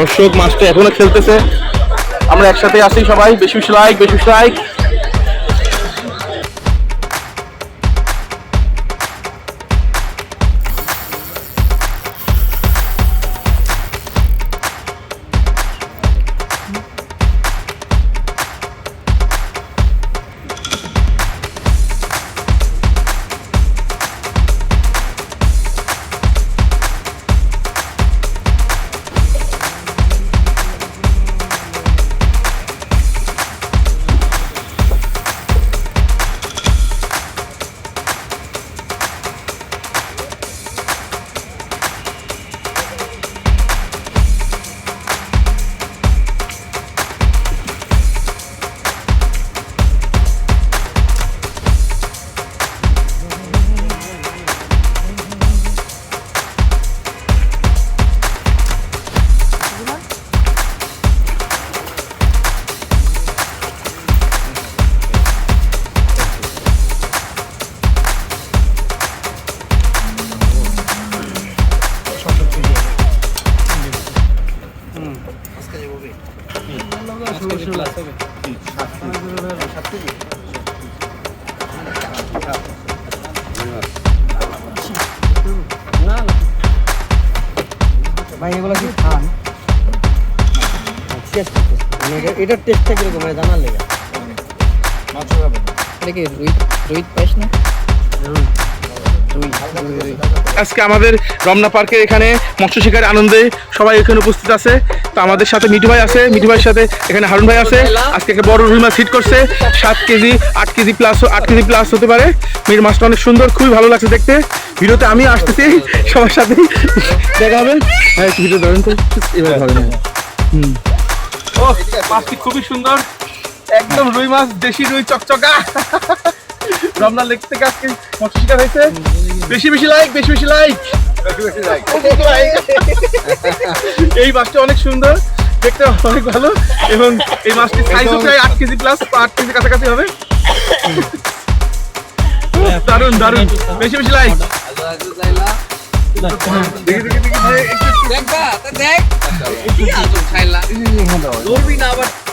দর্শক মাছটা এখনও খেলতেছে। আমরা একসাথে আসি সবাই। বেশি বেশি লাইক বেশি বেশি লাইক ভাই এগুলো কি খান? টেস্ট মানে এটা- এটার টেস্টটা কীরকম মানে জানার লেগে? এটা কি রুই রুই পাইস না। আজকে আমাদের রমনা পার্কের এখানে মৎস্য শিকার আনন্দে সবাই এখানে উপস্থিত আছে। তো আমাদের সাথে মিঠু ভাই আছে। মিঠু ভাইয়ের সাথে এখানে হারুন ভাই আছে। আজকে একটা বড় রুই মাছ হিট করছে। সাত কেজি, আট কেজি প্লাস আট কেজি প্লাস হতে পারে। মির মাছটা অনেক সুন্দর, খুবই ভালো লাগছে দেখতে। ভিডিওতে আমি আসতেছি সবার সাথে। দেখা হবে। হ্যাঁ ভিডিও ধরেন তো। এবার ধরেন হুম। ও মাছটি খুবই সুন্দর। একদম রুই মাছ, দেশি রুই চকচকা। রমনা লেক থেকে আজকে মৎস্য শিকার হয়েছে। বেশি বেশি লাইক বেশি বেশি লাইক এই মাছটা অনেক সুন্দর দেখতে অনেক ভালো। এবং এই মাছটি সাইজও প্রায় আট কেজি প্লাস আট কেজি কাছাকাছি হবে। দারুণ দারুণ বেশি বেশি লাইক দেখি দেখি দেখি ভাই, একটু- দেখ বা, তা দেখ কি আজব খাইলা ধরবি না আবার।